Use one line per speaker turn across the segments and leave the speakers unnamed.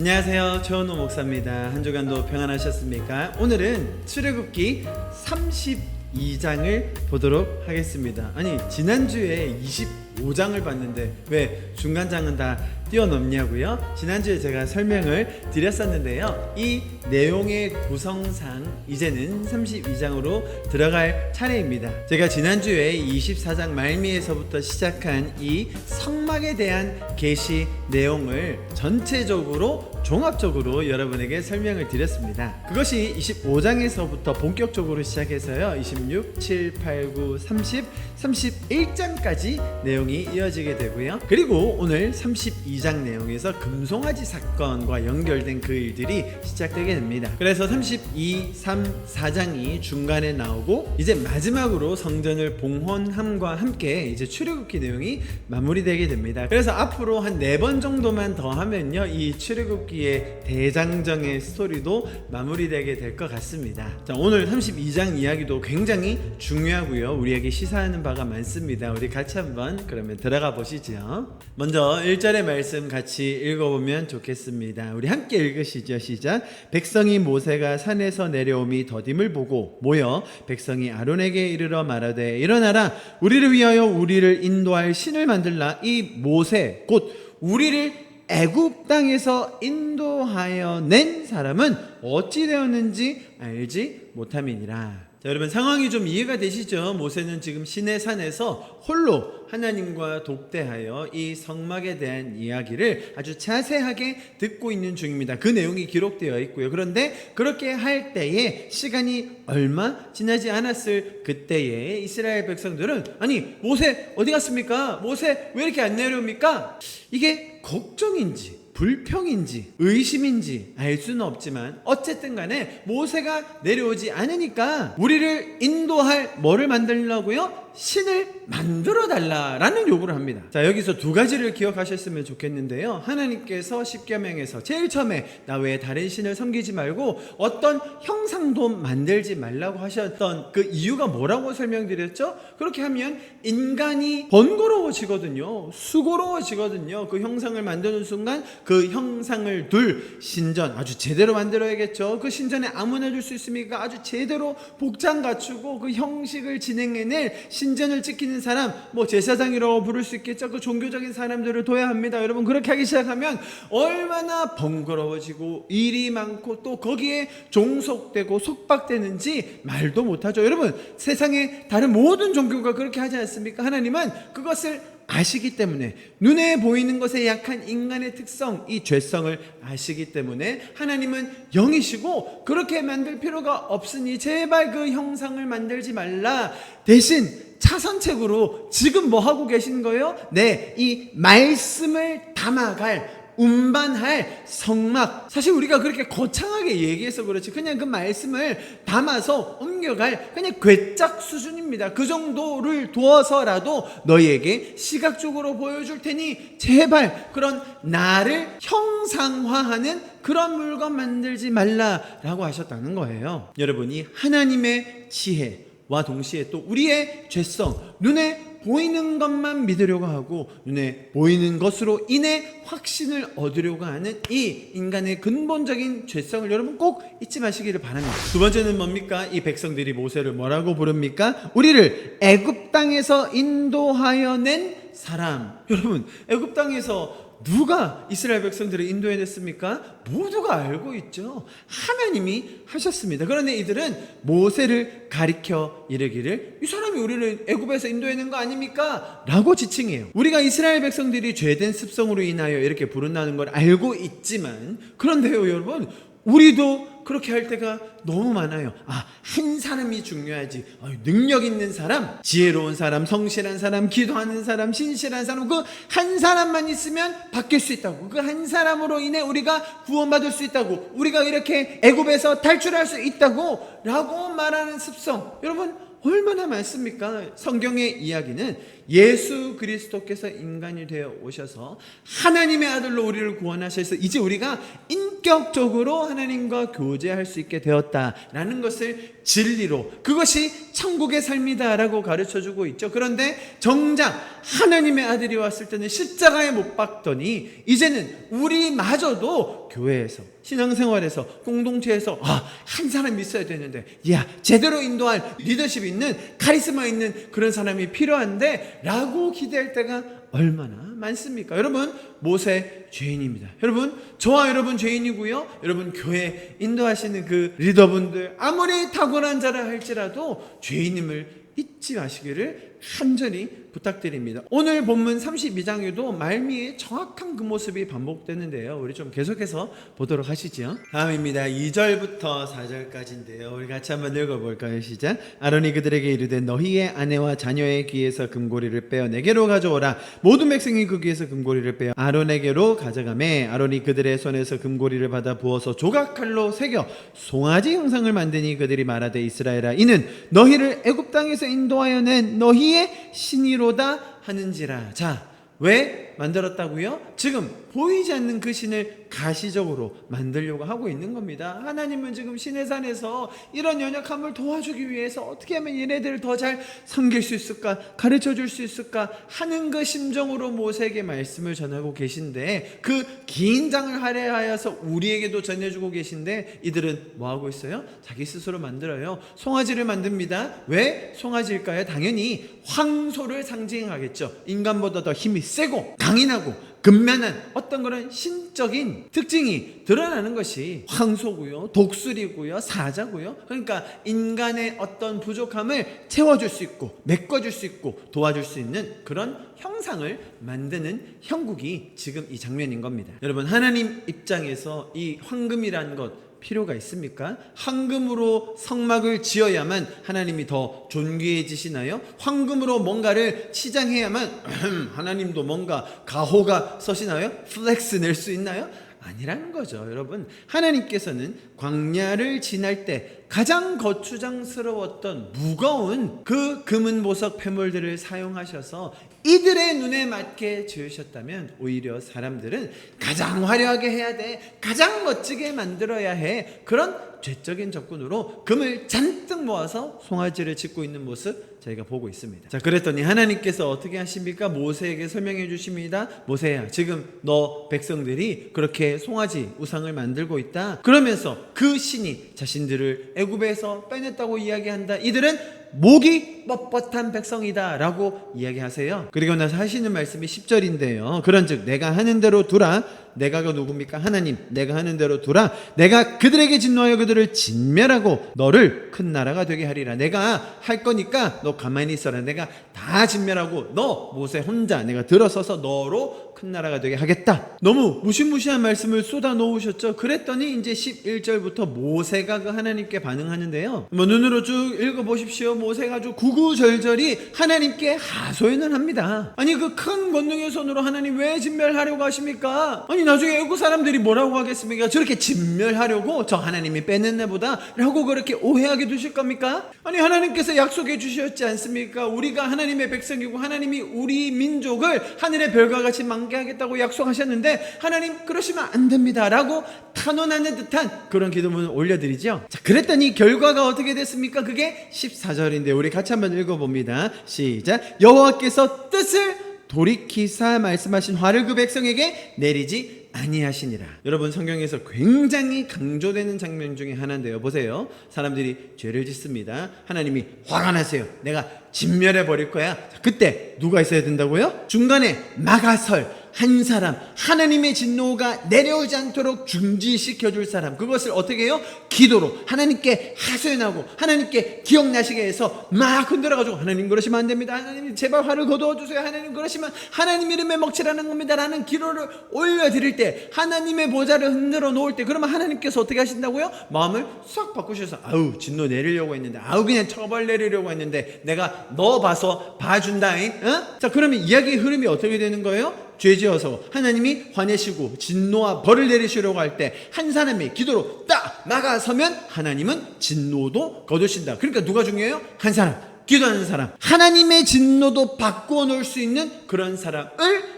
안녕하세요. 최원호 목사입니다. 한 주간도 평안하셨습니까? 오늘은 출애굽기 32장을 보도록 하겠습니다. 아니, 지난주에 25장을 봤는데 왜 중간장은 다 뛰어넘냐고요? 지난주에 제가 설명을 드렸었는데요. 이 내용의 구성상 이제는 32장으로 들어갈 차례입니다. 제가 지난주에 24장 말미에서부터 시작한 이 성막에 대한 계시 내용을 전체적으로 종합적으로 여러분에게 설명을 드렸습니다. 그것이 25장에서부터 본격적으로 시작해서요. 26, 7, 8, 9, 30, 31장까지 내용이 이어지게 되고요. 그리고 오늘 32장 내용에서 금송아지 사건과 연결된 그 일들이 시작되게 됩니다. 그래서 32, 3, 4장이 중간에 나오고 이제 마지막으로 성전을 봉헌함과 함께 이제 출애굽기 내용이 마무리되게 됩니다. 그래서 앞으로 한 네 번 정도만 더 하면요. 이 출애굽기 의 대장정의 스토리도 마무리되게 될 것 같습니다. 자, 오늘 32장 이야기도 굉장히 중요하고요. 우리에게 시사하는 바가 많습니다. 우리 같이 한번 그러면 들어가 보시죠. 먼저 1절의 말씀 같이 읽어보면 좋겠습니다. 우리 함께 읽으시죠. 시작. 백성이 모세가 산에서 내려옴이 더딤을 보고 모여 백성이 아론에게 이르러 말하되 일어나라 우리를 위하여 우리를 인도할 신을 만들라 이 모세 곧 우리를 애굽 땅에서 인도하여 낸 사람은 어찌 되었는지 알지 못함이니라. 자, 여러분 상황이 좀 이해가 되시죠? 모세는 지금 시내 산에서 홀로 하나님과 독대하여 이 성막에 대한 이야기를 아주 자세하게 듣고 있는 중입니다. 그 내용이 기록되어 있고요. 그런데 그렇게 할 때에 시간이 얼마 지나지 않았을 그때에 이스라엘 백성들은 아니 모세 어디 갔습니까? 모세 왜 이렇게 안 내려옵니까? 이게 걱정인지 불평인지 의심인지 알 수는 없지만 어쨌든 간에 모세가 내려오지 않으니까 우리를 인도할 뭐를 만들려고요? 신을 만들어 달라라는 요구를 합니다. 자, 여기서 두 가지를 기억하셨으면 좋겠는데요. 하나님께서 십계명에서 제일 처음에 나 외에 다른 신을 섬기지 말고 어떤 형상도 만들지 말라고 하셨던 그 이유가 뭐라고 설명드렸죠? 그렇게 하면 인간이 번거로워지거든요. 수고로워지거든요. 그 형상을 만드는 순간 그 형상을 둘 신전 아주 제대로 만들어야겠죠. 그 신전에 아무나 줄수 있습니까? 아주 제대로 복장 갖추고 그 형식을 진행해낼 신전을 지키는 사람, 뭐 제사장이라고 부를 수 있겠죠. 그 종교적인 사람들을 둬야 합니다. 여러분 그렇게 하기 시작하면 얼마나 번거로워지고 일이 많고 또 거기에 종속되고 속박되는지 말도 못하죠. 여러분 세상에 다른 모든 종교가 그렇게 하지 않습니까? 하나님은 그것을 아시기 때문에 눈에 보이는 것에 약한 인간의 특성, 이 죄성을 아시기 때문에 하나님은 영이시고 그렇게 만들 필요가 없으니 제발 그 형상을 만들지 말라. 대신 차선책으로 지금 뭐 하고 계신 거예요? 네, 이 말씀을 담아갈 운반할 성막. 사실 우리가 그렇게 거창하게 얘기해서 그렇지 그냥 그 말씀을 담아서 옮겨갈 그냥 괴짝 수준입니다. 그 정도를 두어서라도 너희에게 시각적으로 보여줄 테니 제발 그런 나를 형상화하는 그런 물건 만들지 말라라고 하셨다는 거예요. 여러분이 하나님의 지혜와 동시에 또 우리의 죄성 눈에 보이는 것만 믿으려고 하고 눈에 보이는 것으로 인해 확신을 얻으려고 하는 이 인간의 근본적인 죄성을 여러분 꼭 잊지 마시기를 바랍니다. 두 번째는 뭡니까? 이 백성들이 모세를 뭐라고 부릅니까? 우리를 애굽 땅에서 인도하여 낸 사람. 여러분, 애굽 땅에서 누가 이스라엘 백성들을 인도해 냈습니까? 모두가 알고 있죠. 하나님이 하셨습니다. 그런데 이들은 모세를 가리켜 이르기를 이 사람이 우리를 애굽에서 인도해 낸 거 아닙니까? 라고 지칭해요. 우리가 이스라엘 백성들이 죄된 습성으로 인하여 이렇게 부른다는 걸 알고 있지만 그런데요, 여러분, 우리도 그렇게 할 때가 너무 많아요. 아, 한 사람이 중요하지. 아, 능력 있는 사람, 지혜로운 사람, 성실한 사람, 기도하는 사람, 신실한 사람, 그 한 사람만 있으면 바뀔 수 있다고. 그 한 사람으로 인해 우리가 구원받을 수 있다고. 우리가 이렇게 애굽에서 탈출할 수 있다고. 라고 말하는 습성. 여러분, 얼마나 많습니까? 성경의 이야기는 예수 그리스도께서 인간이 되어 오셔서 하나님의 아들로 우리를 구원하셔서 이제 우리가 인격적으로 하나님과 교제할 수 있게 되었다라는 것을 진리로 그것이 천국의 삶이다라고 가르쳐 주고 있죠. 그런데 정작 하나님의 아들이 왔을 때는 십자가에 못 박더니 이제는 우리마저도 교회에서 신앙생활에서 공동체에서 아, 한 사람이 있어야 되는데 야 제대로 인도할 리더십 있는 카리스마 있는 그런 사람이 필요한데 라고 기대할 때가 얼마나 많습니까? 여러분 모세 죄인입니다. 여러분 저와 여러분 죄인이고요. 여러분 교회 인도하시는 그 리더분들 아무리 탁월한 자라 할지라도 죄인임을 잊지 마시기를 간절히 부탁드립니다. 오늘 본문 32장에도 말미에 정확한 그 모습이 반복되는데요. 우리 좀 계속해서 보도록 하시죠. 다음입니다. 2절부터 4절까지인데요. 우리 같이 한번 읽어볼까요? 시작. 아론이 그들에게 이르되 너희의 아내와 자녀의 귀에서 금고리를 빼어 내게로 가져오라. 모든 백성이 그 귀에서 금고리를 빼어 아론에게로 가져가매 아론이 그들의 손에서 금고리를 받아 부어서 조각칼로 새겨 송아지 형상을 만드니 그들이 말하되 이스라엘아 이는 너희를 애굽 땅에서 인도하여 낸 너희 의 신이로다 하는지라. 자, 왜 만들었다고요? 지금 보이지 않는 그 신을 가시적으로 만들려고 하고 있는 겁니다. 하나님은 지금 신의 산에서 이런 연약함을 도와주기 위해서 어떻게 하면 얘네들을 더 잘 섬길 수 있을까, 가르쳐 줄 수 있을까 하는 그 심정으로 모세에게 말씀을 전하고 계신데 그 긴 장을 할애하여서 우리에게도 전해주고 계신데 이들은 뭐 하고 있어요? 자기 스스로 만들어요. 송아지를 만듭니다. 왜 송아지일까요? 당연히 황소를 상징하겠죠. 인간보다 더 힘이 세고 강인하고 근면한 어떤 그런 신적인 특징이 드러나는 것이 황소고요, 독수리고요, 사자고요. 그러니까 인간의 어떤 부족함을 채워줄 수 있고 메꿔줄 수 있고 도와줄 수 있는 그런 형상을 만드는 형국이 지금 이 장면인 겁니다. 여러분 하나님 입장에서 이 황금이라는 것 필요가 있습니까? 황금으로 성막을 지어야만 하나님이 더 존귀해지시나요? 황금으로 뭔가를 치장해야만 하나님도 뭔가 가호가 서시나요? 플렉스 낼 수 있나요? 아니라는 거죠, 여러분. 하나님께서는 광야를 지날 때 가장 거추장스러웠던 무거운 그 금은 보석 패물들을 사용하셔서 이들의 눈에 맞게 지으셨다면 오히려 사람들은 가장 화려하게 해야 돼, 가장 멋지게 만들어야 해. 그런 죄적인 접근으로 금을 잔뜩 모아서 송아지를 짓고 있는 모습 저희가 보고 있습니다. 자, 그랬더니 하나님께서 어떻게 하십니까? 모세에게 설명해 주십니다. 모세야, 지금 너 백성들이 그렇게 송아지 우상을 만들고 있다. 그러면서 그 신이 자신들을 애굽에서 빼냈다고 이야기한다. 이들은 목이 뻣뻣한 백성이다 라고 이야기하세요. 그리고 나서 하시는 말씀이 10절인데요. 그런 즉 내가 하는 대로 두라. 내가가 누굽니까? 하나님. 내가 하는 대로 두라. 내가 그들에게 진노하여 그들을 진멸하고 너를 큰 나라가 되게 하리라. 내가 할 거니까 너 가만히 있어라. 내가 다 진멸하고 너 모세 혼자 내가 들어서서 너로 큰 나라가 되게 하겠다. 너무 무시무시한 말씀을 쏟아 놓으셨죠. 그랬더니 이제 11절부터 모세가 그 하나님께 반응하는데요. 뭐 눈으로 쭉 읽어 보십시오. 모세가 아주 구구절절히 하나님께 하소연을 합니다. 아니 그 큰 권능의 손으로 하나님 왜 진멸하려고 하십니까? 아니 나중에 애국 사람들이 뭐라고 하겠습니까? 저렇게 진멸하려고 저 하나님이 빼냈네 보다라고 그렇게 오해하게 두실 겁니까? 아니 하나님께서 약속해 주셨지 않습니까? 우리가 하나님의 백성이고 하나님이 우리 민족을 하늘의 별과 같이 만개하겠다고 약속하셨는데 하나님 그러시면 안 됩니다라고 탄원하는 듯한 그런 기도문을 올려드리죠. 자 그랬더니 결과가 어떻게 됐습니까? 그게 14절 인데 우리 같이 한번 읽어봅니다. 시작 여호와께서 뜻을 돌이키사 말씀하신 화를 그 백성에게 내리지 아니하시니라. 여러분 성경에서 굉장히 강조되는 장면 중에 하나인데요. 보세요. 사람들이 죄를 짓습니다. 하나님이 화가 나세요. 내가 진멸해 버릴 거야. 자, 그때 누가 있어야 된다고요? 중간에 막아설 한 사람 하나님의 진노가 내려오지 않도록 중지시켜 줄 사람 그것을 어떻게 해요? 기도로 하나님께 하소연하고 하나님께 기억나시게 해서 막 흔들어 가지고 하나님 그러시면 안 됩니다. 하나님 제발 화를 거두어 주세요. 하나님 그러시면 하나님 이름에 먹칠하는 겁니다라는 기도를 올려 드릴 때 하나님의 보좌를 흔들어 놓을 때 그러면 하나님께서 어떻게 하신다고요? 마음을 싹 바꾸셔서 아우 진노 내리려고 했는데 아우 그냥 처벌 내리려고 했는데 내가 너 봐서 봐준다잉. 어? 자 그러면 이야기의 흐름이 어떻게 되는 거예요? 죄지어서 하나님이 화내시고 진노와 벌을 내리시려고 할 때 한 사람이 기도로 딱 나가서면 하나님은 진노도 거두신다. 그러니까 누가 중요해요? 한 사람. 기도하는 사람, 하나님의 진노도 바꾸어 놓을 수 있는 그런 사람을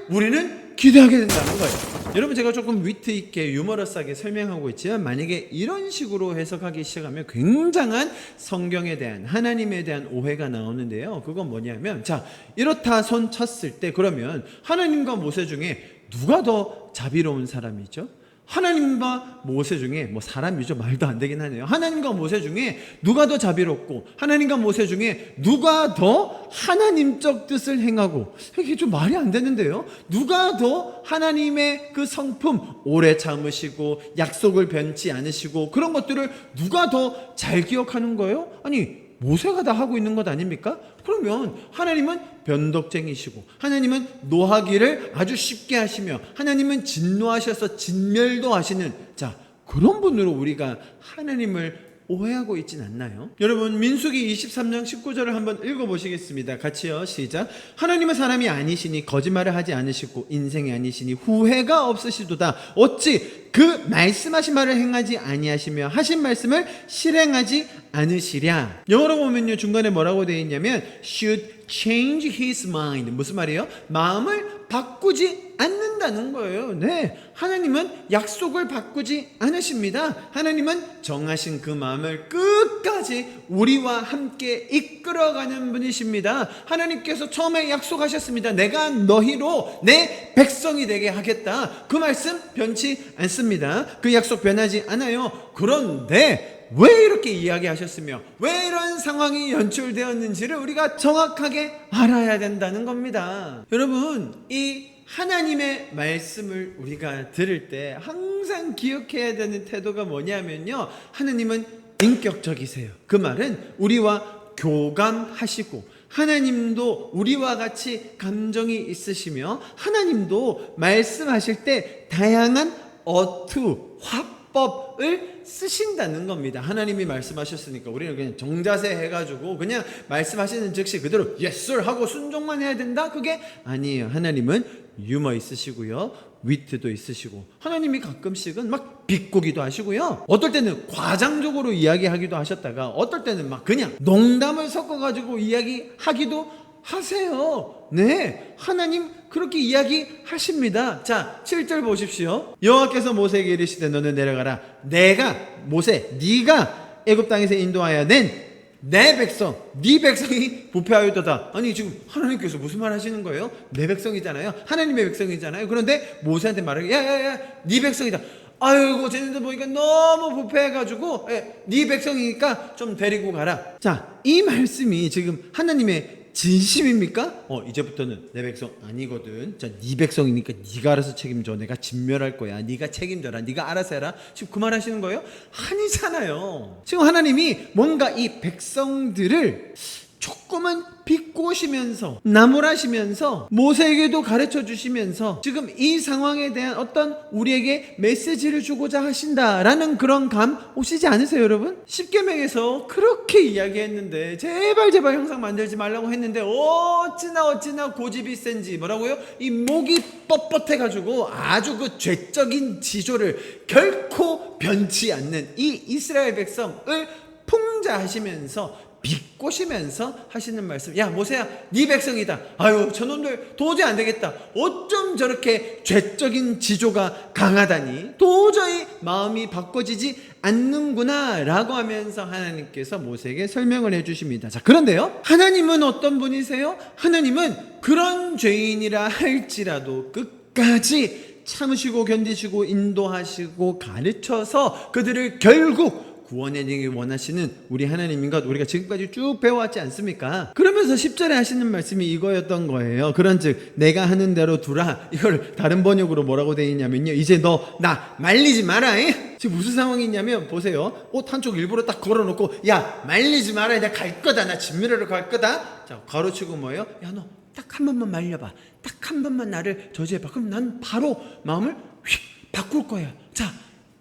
우리는 기대하게 된다는 거예요. 여러분 제가 조금 위트 있게 유머러스하게 설명하고 있지만 만약에 이런 식으로 해석하기 시작하면 굉장한 성경에 대한 하나님에 대한 오해가 나오는데요. 그건 뭐냐면 자 이렇다 손 쳤을 때 그러면 하나님과 모세 중에 누가 더 자비로운 사람이죠? 하나님과 모세 중에 뭐 사람이죠 말도 안 되긴 하네요. 하나님과 모세 중에 누가 더 자비롭고 하나님과 모세 중에 누가 더 하나님적 뜻을 행하고 이게 좀 말이 안 되는데요. 누가 더 하나님의 그 성품 오래 참으시고 약속을 변치 않으시고 그런 것들을 누가 더 잘 기억하는 거예요? 아니 모세가 다 하고 있는 것 아닙니까? 그러면 하나님은 변덕쟁이시고 하나님은 노하기를 아주 쉽게 하시며 하나님은 진노하셔서 진멸도 하시는 자 그런 분으로 우리가 하나님을 오해하고 있진 않나요? 여러분 민수기 23장 19절을 한번 읽어보시겠습니다. 같이요 시작 하나님은 사람이 아니시니 거짓말을 하지 않으시고 인생이 아니시니 후회가 없으시도다 어찌 그 말씀하신 말을 행하지 아니하시며 하신 말씀을 실행하지 않으시랴 영어로 보면요 중간에 뭐라고 되어 있냐면 should change his mind 무슨 말이에요? 마음을 바꾸지 않는다는 거예요. 네. 하나님은 약속을 바꾸지 않으십니다. 하나님은 정하신 그 마음을 끝까지 우리와 함께 이끌어가는 분이십니다. 하나님께서 처음에 약속하셨습니다. 내가 너희로 내 백성이 되게 하겠다. 그 말씀 변치 않습니다. 그 약속 변하지 않아요. 그런데 왜 이렇게 이야기하셨으며 왜 이런 상황이 연출되었는지를 우리가 정확하게 알아야 된다는 겁니다. 여러분, 이 하나님의 말씀을 우리가 들을 때 항상 기억해야 되는 태도가 뭐냐면요. 하나님은 인격적이세요. 그 말은 우리와 교감하시고 하나님도 우리와 같이 감정이 있으시며 하나님도 말씀하실 때 다양한 어투, 화법을 쓰신다는 겁니다. 하나님이 말씀하셨으니까 우리는 그냥 정자세 해가지고 그냥 말씀하시는 즉시 그대로 sir 하고 순종만 해야 된다? 그게 아니에요. 하나님은 유머 있으시고요. 위트도 있으시고 하나님이 가끔씩은 막 비꼬기도 하시고요. 어떨 때는 과장적으로 이야기하기도 하셨다가 어떨 때는 막 그냥 농담을 섞어가지고 이야기하기도 하세요. 네. 하나님 그렇게 이야기하십니다. 자, 7절 보십시오. 여호와께서 모세에게 이르시되 너는 내려가라. 내가 모세 네가 애굽 땅에서 인도하여 낸 내 백성, 네 백성이 부패하였도다. 아니 지금 하나님께서 무슨 말 하시는 거예요? 내 백성이잖아요. 하나님의 백성이잖아요. 그런데 모세한테 말하기, 야야야, 네 백성이다. 아이고 쟤네들 보니까 너무 부패해가지고 예, 네 백성이니까 좀 데리고 가라. 자, 이 말씀이 지금 하나님의 진심입니까? 어 이제부터는 내 백성 아니거든. 자, 네 백성이니까 네가 알아서 책임져. 내가 진멸할 거야. 네가 책임져라. 네가 알아서 해라. 지금 그 말 하시는 거예요? 아니잖아요. 지금 하나님이 뭔가 이 백성들을 조금은 비꼬시면서 나무라시면서 모세에게도 가르쳐 주시면서 지금 이 상황에 대한 어떤 우리에게 메시지를 주고자 하신다라는 그런 감 오시지 않으세요, 여러분? 십계명에서 그렇게 이야기했는데 제발 제발 형상 만들지 말라고 했는데 어찌나 어찌나 고집이 센지 뭐라고요? 이 목이 뻣뻣해 가지고 아주 그 죄적인 지조를 결코 변치 않는 이 이스라엘 백성을 풍자하시면서 비꼬시면서 하시는 말씀. 야 모세야, 네 백성이다. 아유 저놈들 도저히 안 되겠다. 어쩜 저렇게 죄적인 지조가 강하다니 도저히 마음이 바꿔지지 않는구나 라고 하면서 하나님께서 모세에게 설명을 해 주십니다. 자 그런데요, 하나님은 어떤 분이세요? 하나님은 그런 죄인이라 할지라도 끝까지 참으시고 견디시고 인도하시고 가르쳐서 그들을 결국 구원해내기 원하시는 우리 하나님인 것 우리가 지금까지 쭉 배워왔지 않습니까? 그러면서 10절에 하시는 말씀이 이거였던 거예요. 그런즉 내가 하는 대로 두라. 이걸 다른 번역으로 뭐라고 되어 있냐면요. 이제 너 나 말리지 마라. 에? 지금 무슨 상황이 있냐면 보세요. 옷 한쪽 일부러 딱 걸어놓고 야 말리지 마라. 내가 갈 거다. 나 진미러로 갈 거다. 자 가로치고 뭐예요? 야 너 딱 한 번만 말려봐. 딱 한 번만 나를 저지해봐. 그럼 난 바로 마음을 휙 바꿀 거야. 자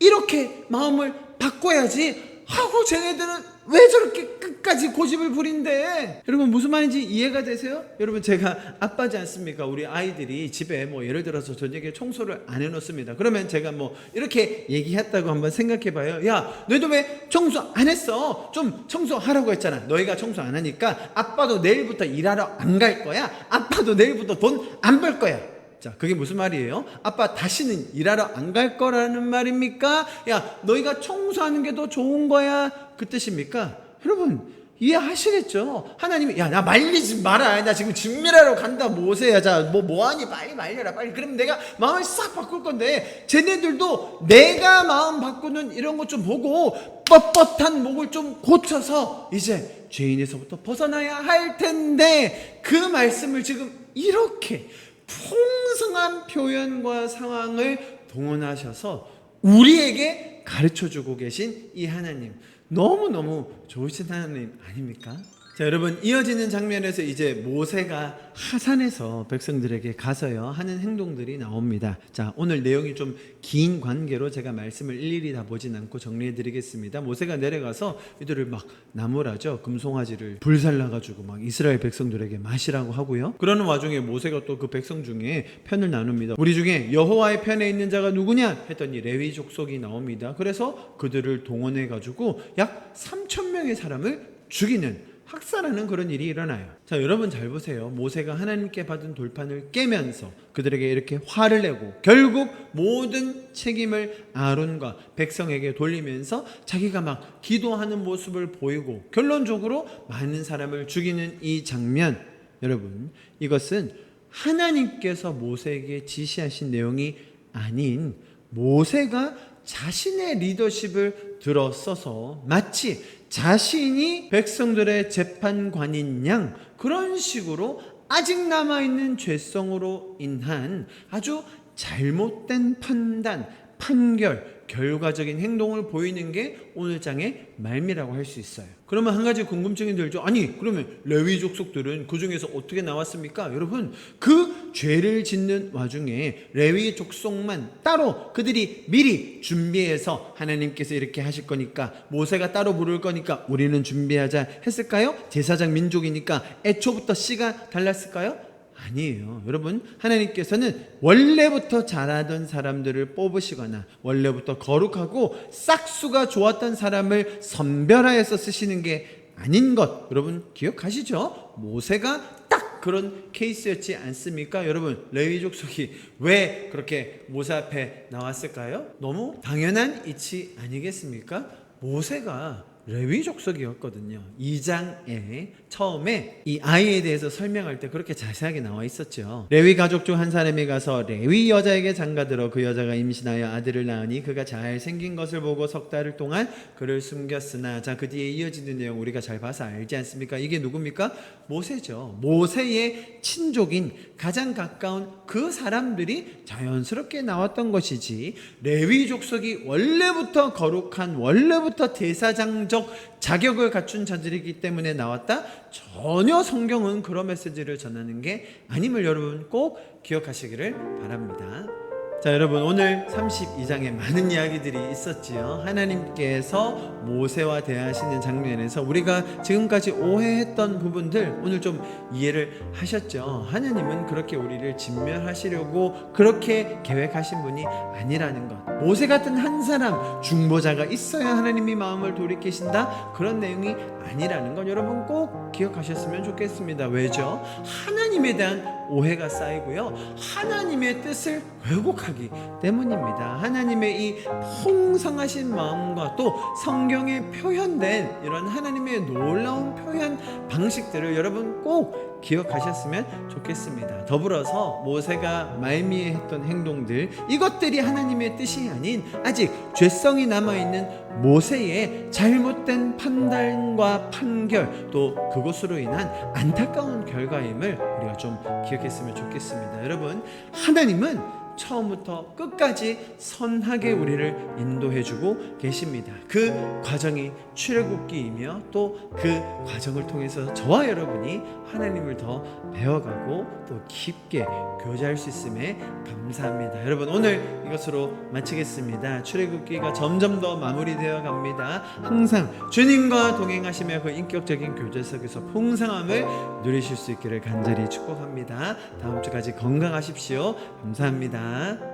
이렇게 마음을 바꿔야지 하고 쟤네들은 왜 저렇게 끝까지 고집을 부린대? 여러분 무슨 말인지 이해가 되세요? 여러분 제가 아빠지 않습니까? 우리 아이들이 집에 뭐 예를 들어서 저녁에 청소를 안 해놓습니다. 그러면 제가 뭐 이렇게 얘기했다고 한번 생각해봐요. 야 너희도 왜 청소 안 했어? 좀 청소하라고 했잖아. 너희가 청소 안 하니까 아빠도 내일부터 일하러 안 갈 거야. 아빠도 내일부터 돈 안 벌 거야. 자, 그게 무슨 말이에요? 아빠 다시는 일하러 안 갈 거라는 말입니까? 야, 너희가 청소하는 게 더 좋은 거야? 그 뜻입니까? 여러분, 이해하시겠죠? 하나님이, 야, 나 말리지 마라. 나 지금 진멸하러 간다, 모세야. 자, 뭐, 뭐하니? 빨리 말려라, 빨리. 그럼 내가 마음을 싹 바꿀 건데, 쟤네들도 내가 마음 바꾸는 이런 것 좀 보고, 뻣뻣한 목을 좀 고쳐서, 이제 죄인에서부터 벗어나야 할 텐데, 그 말씀을 지금 이렇게 풍성한 표현과 상황을 동원하셔서 우리에게 가르쳐 주고 계신 이 하나님 너무너무 좋으신 하나님 아닙니까? 자 여러분 이어지는 장면에서 이제 모세가 하산에서 백성들에게 가서요 하는 행동들이 나옵니다. 자 오늘 내용이 좀 긴 관계로 제가 말씀을 일일이 다 보진 않고 정리해 드리겠습니다. 모세가 내려가서 이들을 막 나무라죠 금송아지를 불살라 가지고 막 이스라엘 백성들에게 마시라고 하고요. 그러는 와중에 모세가 또 그 백성 중에 편을 나눕니다. 우리 중에 여호와의 편에 있는 자가 누구냐 했더니 레위 족속이 나옵니다. 그래서 그들을 동원해 가지고 약 3천 명의 사람을 죽이는 학살하는 그런 일이 일어나요. 자, 여러분 잘 보세요. 모세가 하나님께 받은 돌판을 깨면서 그들에게 이렇게 화를 내고 결국 모든 책임을 아론과 백성에게 돌리면서 자기가 막 기도하는 모습을 보이고 결론적으로 많은 사람을 죽이는 이 장면 여러분 이것은 하나님께서 모세에게 지시하신 내용이 아닌 모세가 자신의 리더십을 들어서서 마치 자신이 백성들의 재판관인 양 그런 식으로 아직 남아있는 죄성으로 인한 아주 잘못된 판단, 판결, 결과적인 행동을 보이는 게 오늘 장의 말미라고 할 수 있어요. 그러면 한 가지 궁금증이 들죠. 아니, 그러면 레위 족속들은 그 중에서 어떻게 나왔습니까? 여러분, 그 죄를 짓는 와중에 레위 족속만 따로 그들이 미리 준비해서 하나님께서 이렇게 하실 거니까 모세가 따로 부를 거니까 우리는 준비하자 했을까요? 제사장 민족이니까 애초부터 씨가 달랐을까요? 아니에요. 여러분, 하나님께서는 원래부터 잘하던 사람들을 뽑으시거나 원래부터 거룩하고 싹수가 좋았던 사람을 선별하여서 쓰시는 게 아닌 것 여러분 기억하시죠? 모세가 딱 그런 케이스였지 않습니까? 여러분 레위 족속이 왜 그렇게 모세 앞에 나왔을까요? 너무 당연한 이치 아니겠습니까? 모세가 레위 족속이었거든요. 2장에 처음에 이 아이에 대해서 설명할 때 그렇게 자세하게 나와 있었죠. 레위 가족 중 한 사람이 가서 레위 여자에게 장가들어 그 여자가 임신하여 아들을 낳으니 그가 잘 생긴 것을 보고 석 달을 동안 그를 숨겼으나 자 그 뒤에 이어지는 내용 우리가 잘 봐서 알지 않습니까? 이게 누굽니까? 모세죠. 모세의 친족인 가장 가까운 그 사람들이 자연스럽게 나왔던 것이지 레위 족속이 원래부터 거룩한 원래부터 대사장적 자격을 갖춘 자들이기 때문에 나왔다? 전혀 성경은 그런 메시지를 전하는 게 아님을 여러분 꼭 기억하시기를 바랍니다. 자, 여러분 오늘 32장에 많은 이야기들이 있었지요. 하나님께서 모세와 대하시는 장면에서 우리가 지금까지 오해했던 부분들 오늘 좀 이해를 하셨죠. 하나님은 그렇게 우리를 진멸하시려고 그렇게 계획하신 분이 아니라는 것. 모세 같은 한 사람 중보자가 있어야 하나님이 마음을 돌이키신다. 그런 내용이 아니라는 건 여러분 꼭 기억하셨으면 좋겠습니다. 왜죠? 하나님에 대한 오해가 쌓이고요. 하나님의 뜻을 왜곡하기 때문입니다. 하나님의 이 풍성하신 마음과 또 성경에 표현된 이런 하나님의 놀라운 표현 방식들을 여러분 꼭 기억하셨으면 좋겠습니다. 더불어서 모세가 말미에 했던 행동들 이것들이 하나님의 뜻이 아닌 아직 죄성이 남아 있는 모세의 잘못된 판단과 판결 또 그것으로 인한 안타까운 결과임을 우리가 좀 기억했으면 좋겠습니다. 여러분 하나님은 처음부터 끝까지 선하게 우리를 인도해주고 계십니다. 그 과정이 출애굽기이며 또 그 과정을 통해서 저와 여러분이 하나님을 더 배워가고 또 깊게 교제할 수 있음에 감사합니다. 여러분 오늘 이것으로 마치겠습니다. 출애굽기가 점점 더 마무리되어 갑니다. 항상 주님과 동행하시며 그 인격적인 교제 속에서 풍성함을 누리실 수 있기를 간절히 축복합니다. 다음 주까지 건강하십시오. 감사합니다. 嗯